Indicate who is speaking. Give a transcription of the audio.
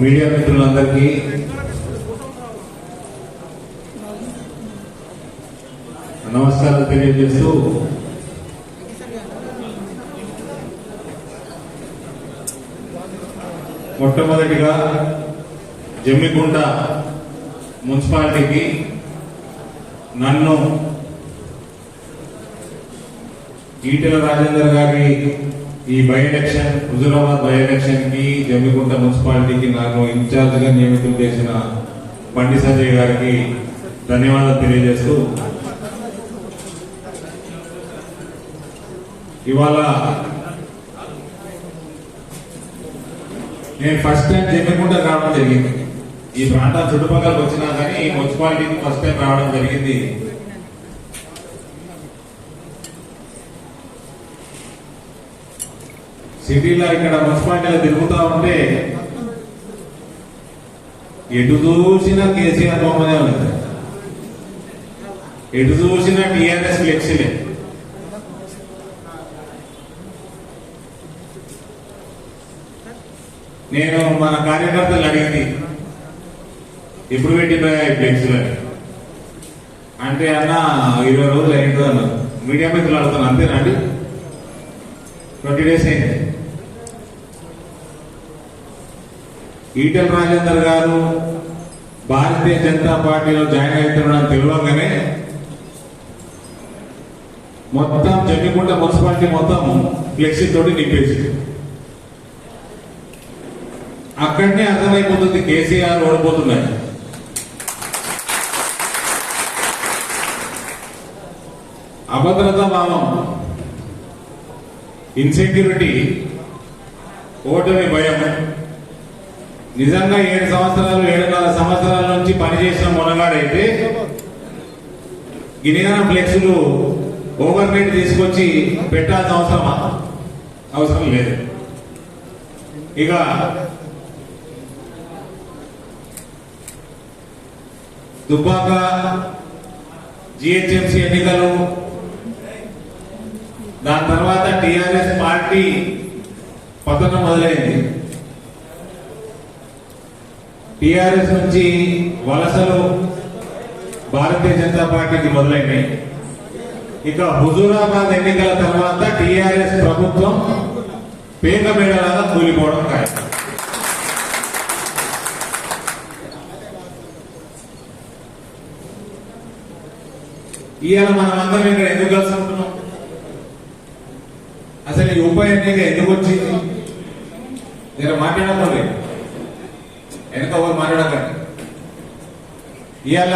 Speaker 1: Media మిత్రులందరికీ నమస్కారం తెలియజేస్తూ మొట్టమొదటిగా జమ్మిగుంట మున్సిపాలిటీకి నన్ను ఈటెల రాజేందర్ గారి ఈ బై ఎలక్షన్ హుజురాబాద్ బై ఎలక్షన్కి జమ్మికుంట మున్సిపాలిటీకి నాకు ఇన్ఛార్జ్గా నియమితం చేసిన బండి సంజయ్ గారికి ధన్యవాదాలు తెలియజేస్తూ ఇవాళ నేను ఫస్ట్ టైం జమ్మికుంట రావడం జరిగింది. ఈ ప్రాంతం చుట్టుపక్కల వచ్చినా కానీ ఈ మున్సిపాలిటీకి ఫస్ట్ టైం రావడం జరిగింది. సిటీలో ఇక్కడ మున్సిపాలిటీలో తిరుగుతూ ఉంటే ఎటు చూసినా కేసీఆర్ బొమ్మనే ఉంది ఎటు చూసినా టీఆర్ఎస్ ఫ్లెక్సీలే. నేను మన కార్యకర్తలు అడిగింది ఎప్పుడు పెట్టి ఫ్లెక్సీలని అంటే అన్న ఇరవై రోజులు అయిందో అన్న. మీడియా మిత్రులు అడుగుతాను అంతేనండి ట్వంటీ డేస్ అయింది. ఈటెల రాజేందర్ గారు భారతీయ జనతా పార్టీలో జాయిన్ అవుతున్నాడని తెలియగానే మొత్తం జమ్మికుంట మున్సిపాలిటీ మొత్తం ఫ్లెక్సీ తోటి నింపేసి అక్కడనే అర్థమైపోతుంది కేసీఆర్ ఓడిపోతున్నాయి. అభద్రత భావం. ఇన్సెక్యూరిటీ ఓటమి భయం. నిజంగా ఏడు సంవత్సరాలు ఏడున్నర సంవత్సరాల నుంచి పనిచేసిన మొనగాడైతే గిరిజన ఫ్లెక్స్లు ఓవర్ నైట్ తీసుకొచ్చి పెట్టాల్సిన అవసరమా అవసరం లేదు. ఇక దుబ్బాక జిహెచ్ఎంసీ ఎన్నికలు దాని తర్వాత టిఆర్ఎస్ పార్టీ పతనం మొదలైంది. టిఆర్ఎస్ నుంచి వలసలు భారతీయ జనతా పార్టీకి మొదలైనాయి ఇక హుజూరాబాద్ ఎన్నికల తర్వాత టిఆర్ఎస్ ప్రభుత్వం పేక మేడలాగా కూలిపోవడం ఖాయం. ఇవాళ మనం అందరం ఇక్కడ ఎందుకు కలుసుకుంటున్నాం అసలు ఈ ఉప ఎన్నిక ఎందుకు వచ్చింది? నేను మాట్లాడకండి. వెనక ఎవరు మాట్లాడకండి? ఇవాళ